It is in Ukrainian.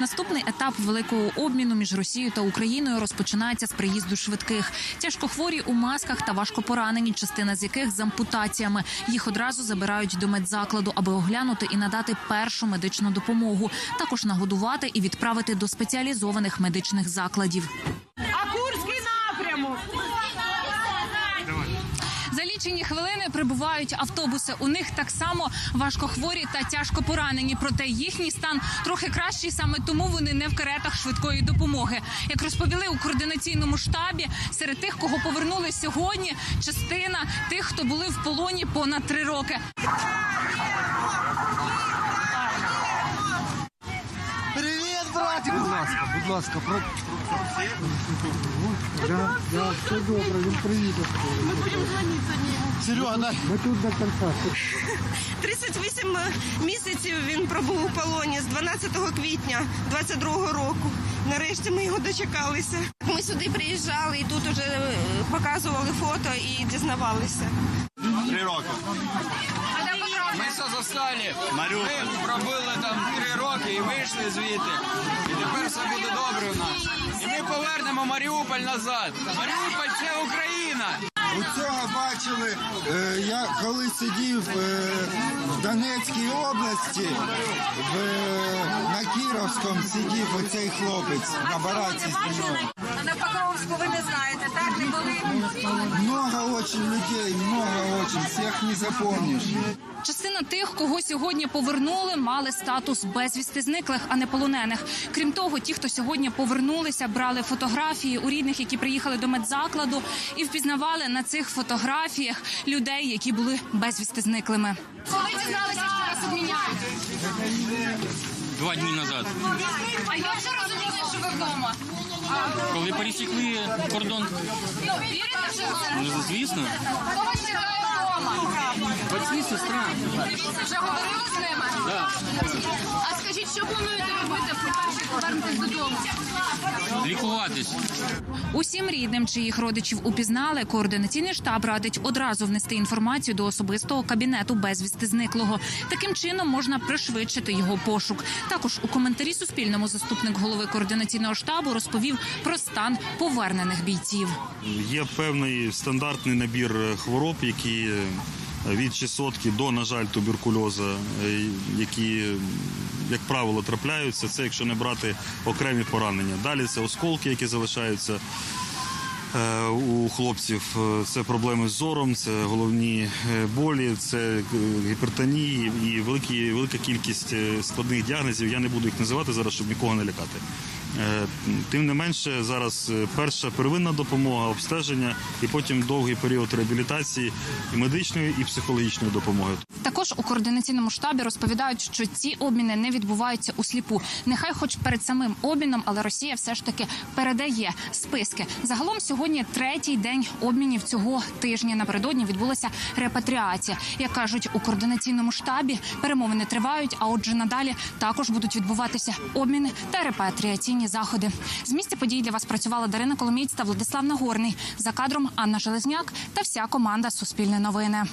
Наступний етап великого обміну між Росією та Україною розпочинається з приїзду швидких. Тяжкохворі у масках та важкопоранені, частина з яких з ампутаціями. Їх одразу забирають до медзакладу, аби оглянути і надати першу медичну допомогу. Також нагодувати і відправити до спеціалізованих медичних закладів. А Курський напрямок. За лічені хвилини прибувають автобуси. У них так само важкохворі та тяжко поранені. Проте їхній стан трохи кращий. Саме тому вони не в каретах швидкої допомоги. Як розповіли у координаційному штабі, серед тих, кого повернули сьогодні, частина тих, хто були в полоні понад три роки. Привіт, братик! Будь ласка, будь ласка, про... Все добре, він приїде. Серега. Ми тут до кінця. 38 місяців він пробув у полоні з 12 квітня 22 року. Нарешті ми його дочекалися. Ми сюди приїжджали і тут вже е, показували фото і дізнавалися. Три роки. Ми все застали. Маріуполь. Ми пробили там три роки і вийшли звідти. І тепер все буде добре у нас. І ми повернемо Маріуполь назад. Маріуполь це Україна. Бачили, е, я коли сидів е, в Донецькій області, в, на Кіровському сидів оцей хлопець на бараці зі мною. На Покровську ви не знаєте, так не були. Много очень людей, много очень, всех не запомнишь. Частина тих, кого сьогодні повернули, мали статус безвісти зниклих, а не полонених. Крім того, ті, хто сьогодні повернулися, брали фотографії у рідних, які приїхали до медзакладу, і впізнавали на цих фотографіях людей, які були безвісти зниклими. Коли дізналися, що вас обміняють? Два дні назад, А як же розуміли, що вдома? коли пересікли кордон, Ну, вірите це? ну звісно, Кого чекає вдома? батьки, сестра. Вже говорили з ними? А скажіть, що плануєте робити, по-перше, повернутися додому? Лікуватись. Усім рідним, чиїх родичів упізнали, координаційний штаб радить одразу внести інформацію до особистого кабінету безвісти зниклого. Таким чином можна пришвидшити його пошук. Також у коментарі Суспільному заступник голови координаційного штабу розповів про стан повернених бійців. Є певний стандартний набір е, хвороб, які від чесотки до, на жаль, туберкульоза, е, які, як правило, трапляються. Це якщо не брати окремі поранення. Далі це осколки, які залишаються. Е, У хлопців Е, це проблеми з зором, це головні е, болі, це гіпертонії і великі, велика кількість складних діагнозів. Я не буду їх називати зараз, щоб нікого не лякати. Тим не менше, зараз перша первинна допомога, обстеження і потім довгий період реабілітації і медичної, і психологічної допомоги. Також у координаційному штабі розповідають, що ці обміни не відбуваються у сліпу. Нехай, хоч перед самим обміном, але Росія все ж таки передає списки. Загалом сьогодні третій день обмінів цього тижня. Напередодні відбулася репатріація. Як кажуть у координаційному штабі, перемовини тривають. А отже, надалі також будуть відбуватися обміни та репатріаційні заходи. З місця подій для вас працювала Дарина Коломієць та Владислав Нагорний. За кадром Анна Железняк та вся команда Суспільне новини.